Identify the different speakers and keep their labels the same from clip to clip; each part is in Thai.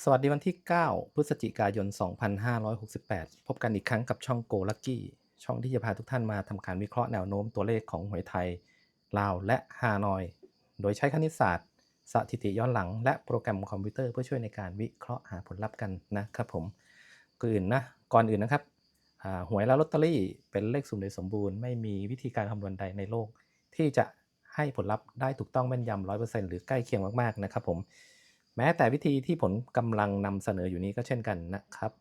Speaker 1: สวัสดีวันที่ 9 พฤศจิกายน 2568 พบกันอีกครั้งกับช่อง Go Lucky ช่องที่จะพาทุกท่านมาทำการวิเคราะห์แนวโน้มตัวเลขของหวยไทย ลาวและฮานอย โดยใช้คณิตศาสตร์ สถิติย้อนหลัง และโปรแกรมคอมพิวเตอร์เพื่อช่วยในการวิเคราะห์หาผลลัพธ์กันนะครับผมก่อนอื่นนะ ก่อนอื่นนะครับหวยและลอตเตอรี่เป็นเลขสุ่มโดยสมบูรณ์ ไม่มีวิธีการคำนวณใดในโลก ที่จะให้ผลลัพธ์ได้ถูกต้องแม่นยำร้อยเปอร์เซ็นต์หรือใกล้เคียงมากๆนะครับผม แม้แต่วิธีที่ผมกำลังนำเสนออยู่นี้ก็เช่นกันนะครับ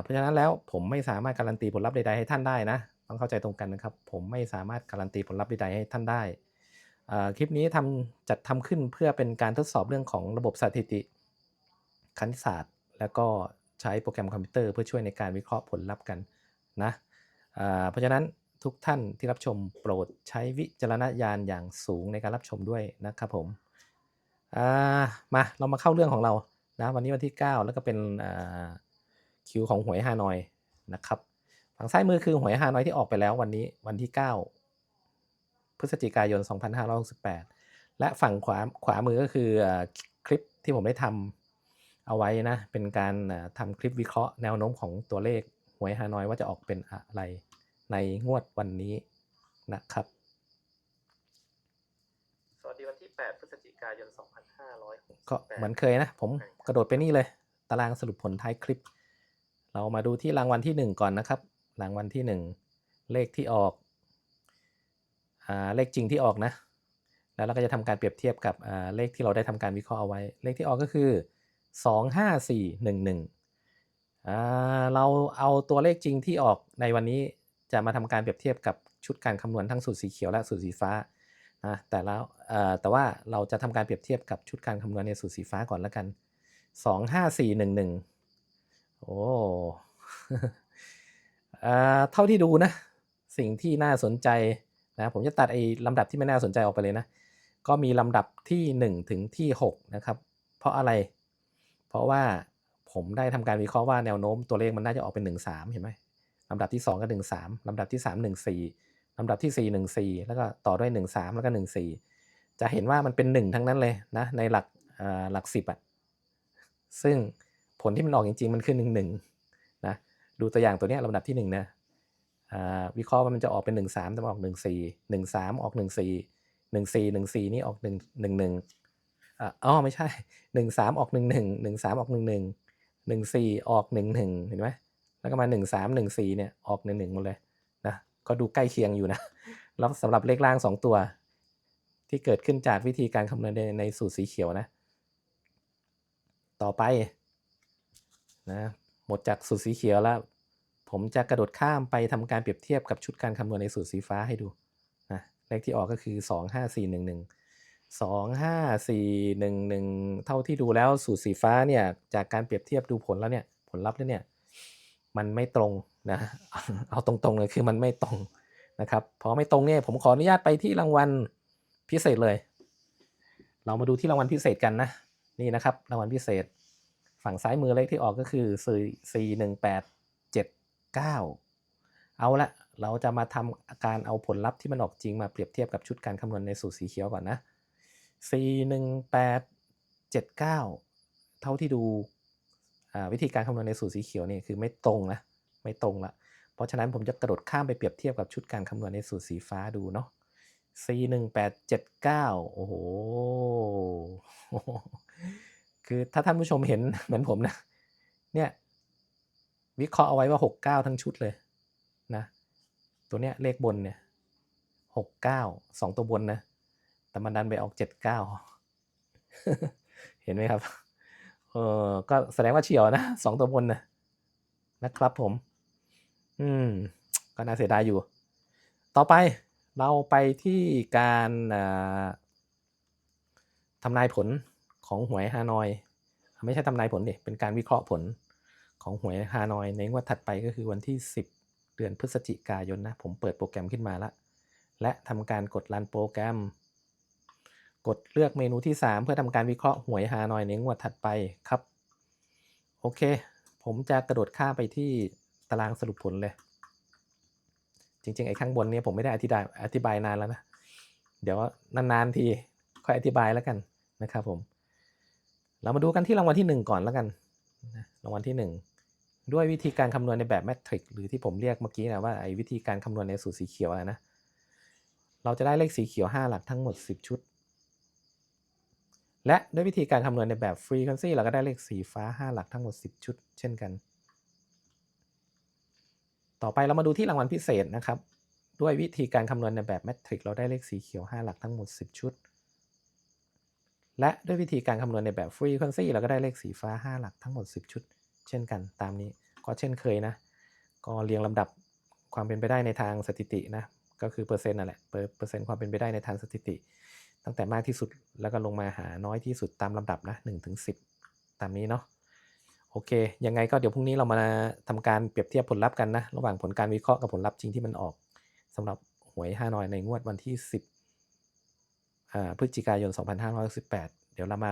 Speaker 1: เพราะฉะนั้นแล้วผมไม่สามารถการันตีผลลัพธ์ใดๆให้ท่านได้นะ ต้องเข้าใจตรงกันนะครับ ผมไม่สามารถการันตีผลลัพธ์ใดๆให้ท่านได้ คลิปนี้ทำจัดทำขึ้นเพื่อเป็นการทดสอบเรื่องของระบบสถิติ คณิตศาสตร์ แล้วก็ใช้โปรแกรมคอมพิวเตอร์เพื่อช่วยในการวิเคราะห์ผลลัพธ์กันนะเพราะฉะนั้นทุกท่านที่รับชมโปรดใช้วิจารณญาณอย่างสูงในการรับชมด้วยนะครับผม อ่ามาเรามาเข้าเรื่องของเรานะวันนี้วันที่ 9 แล้วก็เป็นอ่าคิวของหวยฮานอยนะครับฝั่งซ้ายมือคือหวยฮานอยที่ออกไปแล้ววันนี้วันที่ 9 พฤศจิกายน 2568 และฝั่งขวาขวามือก็คือคลิปที่ผมได้ทำเอาไว้นะ เป็นการอ่าทำคลิปวิเคราะห์แนวโน้มของตัวเลขหวยฮานอยว่าจะออกเป็นอะไรในงวดวันนี้นะครับ สวัสดีวันที่ 8 พฤศจิ กายน 2568 ก็เหมือนเคยนะ ผมกระโดดไปนี่เลย ตารางสรุปผลท้ายคลิป เรามาดูที่รางวัลที่ 1 ก่อนนะครับ รางวัลที่ 1 เลขที่ออกอ่าเลขจริงที่ออกนะ แล้วเราก็จะทำการเปรียบเทียบกับอ่าเลขที่เราได้ทำการวิเคราะห์เอาไว้ เลขที่ออกก็คือ 25411อ่าเราเอาตัวเลขจริงที่ออกในวันนี้จะมาทำการเปรียบเทียบกับชุดการคำนวณทั้งสูตรสีเขียวและสูตรสีฟ้า นะแต่แล้วแต่ว่าเราจะทำการเปรียบเทียบกับชุดการคำนวณในสูตรสีฟ้าก่อนแล้วกัน 2 5 4 1 1 โอ้เอ่อเท่าที่ดูนะ สิ่งที่น่าสนใจนะผมจะตัดไอ้ลำดับที่ไม่น่าสนใจออกไปเลยนะ ก็มีลำดับที่ 1 ถึงที่ 6 นะครับ เพราะอะไร เพราะว่าผมได้ทำการวิเคราะห์ว่าแนวโน้มตัวเลขมันน่าจะออกเป็น 1 3 เห็นไหมลำดับที่ 2ก็1 3ลำดับที่ 3 1 4 ลำดับที่ 4 1 4 แล้วก็ต่อด้วย 1 3 แล้วก็ 1 4 จะเห็นว่ามันเป็น 1 ทั้งนั้นเลยนะในหลักหลัก 10อะ่ะซึ่งผลที่มันออกจริงๆ มันคือ1 1นะดูตัวอย่างตัวนี้ลำดับที่1นะวิเคราะห์ว่ามันจะออกเป็น 1 3 แต่มันออก 1 4 1 3 ออก 1 4 1 4 1 4 นี่ออก 1 1 1อ๋อไม่ใช่ 1 3 ออก 1 1 1 3 ออก 1 1 1 4 ออก 1 1 เห็นไหมแล้วก็มา 1 3 1 4 เนี่ยออก 1 1 หมดเลย ก็ดูใกล้เคียงอยู่นะ แล้วสำหรับเลขล่าง 2 ตัว ที่เกิดขึ้นจากวิธีการคำนวณในสูตรสีเขียวนะ ต่อไปนะหมดจากสูตรสีเขียวแล้ว ผมจะกระโดดข้ามไปทำการเปรียบเทียบกับชุดการคำนวณในสูตรสีฟ้าให้ดูนะเลขที่ออกก็คือ 2 5 4 1 1 2 5 4 1 1 เท่าที่ดูแล้วสูตรสีฟ้าเนี่ยจากการเปรียบเทียบดูผลแล้วเนี่ยผลลัพธ์แล้วเนี่ย มันไม่ตรงนะเอาตรงๆเลยคือมันไม่ตรงนะครับพอไม่ตรงเนี่ยผมขออนุญาตไปที่รางวัลพิเศษเลย เรามาดูที่รางวัลพิเศษกันนะนี่นะครับรางวัลพิเศษ ฝั่งซ้ายมือเลขที่ออกก็คือ4 1 8 7 9 เอาละเราจะมาทำการเอาผลลัพธ์ที่มันออกจริงมาเปรียบเทียบกับชุดการคำนวณในสูตรสีเขียวก่อนนะ4 1 8 7 9 เท่าที่ดู วิธีการคำนวณในสูตรสีเขียวเนี่ยคือไม่ตรงนะไม่ตรงละเพราะฉะนั้นผมจะกระโดดข้ามไปเปรียบเทียบกับชุดการคำนวณในสูตรสีฟ้าดูเนาะ C หนึ่งแปดเจ็ดเก้าโอ้โห คือถ้าท่านผู้ชมเห็นเหมือนผมนะ เนี่ย วิเคราะห์เอาไว้ว่าหกเก้าทั้งชุดเลยนะ ตัวเนี้ยเลขบนเนี่ยหกเก้าสองตัวบนนะ แต่มันดันไปออกเจ็ดเก้าเห็นไหมครับ เออก็แสดงว่าเฉียวนะสองตัวบนนะนะครับผม อืม ก็น่าเสียดายอยู่ ต่อไปเราไปที่การอ่าทำนายผลของหวยฮานอย ไม่ใช่ทำนายผลดิเป็นการวิเคราะห์ผลของหวยฮานอย ในงวดถัดไปก็คือวันที่ 10 เดือนพฤศจิกายนนะ ผมเปิดโปรแกรมขึ้นมาล้วและทำการกดรันโปรแกรม กดเลือกเมนูที่ 3 เพื่อทำการวิเคราะห์หวยฮานอยในงวดถัดไปครับ โอเค ผมจะกระโดดข้ามไปที่ตารางสรุปผลเลย จริง ๆ ไอ้ข้างบนเนี่ยผมไม่ได้อธิบายอธิบายนานแล้วนะ เดี๋ยวนาน ๆ ที ค่อยอธิบายแล้วกันนะครับผม เรามาดูกันที่รางวัลที่ 1 ก่อนแล้วกันรางวัลที่ 1 ด้วยวิธีการคำนวณในแบบแมทริกหรือที่ผมเรียกเมื่อกี้นะว่าไอ้วิธีการคำนวณในสูตรสีเขียวอะนะ เราจะได้เลขสีเขียว 5 หลักทั้งหมด 10 ชุด และด้วยวิธีการคำนวณในแบบ frequency เราก็ได้เลขสีฟ้า 5 หลักทั้งหมด 10 ชุด เช่นกัน ต่อไปเรามาดูที่รางวัลพิเศษนะครับ ด้วยวิธีการคำนวณในแบบแมทริกเราได้เลขสีเขียว 5 หลักทั้งหมด 10 ชุด และด้วยวิธีการคำนวณในแบบ frequency เราก็ได้เลขสีฟ้า 5 หลักทั้งหมด 10 ชุด เช่นกันตามนี้ก็เช่นเคยนะ ก็เรียงลำดับความเป็นไปได้ในทางสถิตินะก็คือเปอร์เซ็นต์นั่นแหละเปอร์เปอร์เซ็นต์ความเป็นไปได้ในทางสถิติ ตั้งแต่มากที่สุดแล้วก็ลงมาหาน้อยที่สุดตามลำดับนะ1ถึง10ตามนี้เนาะโอเค ยังไงก็เดี๋ยวพรุ่งนี้เรามาทำการเปรียบเทียบผลลัพธ์กันนะ ระหว่างผลการวิเคราะห์กับผลลัพธ์จริงที่มันออกสำหรับหวยฮาน้อยในงวดวันที่ 10อ่าพฤศจิกายน 2518เดี๋ยวเรามา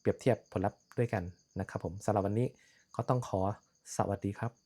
Speaker 1: เปรียบเทียบผลลัพธ์ด้วยกันนะครับผมสำหรับวันนี้ก็ต้องขอสวัสดีครับ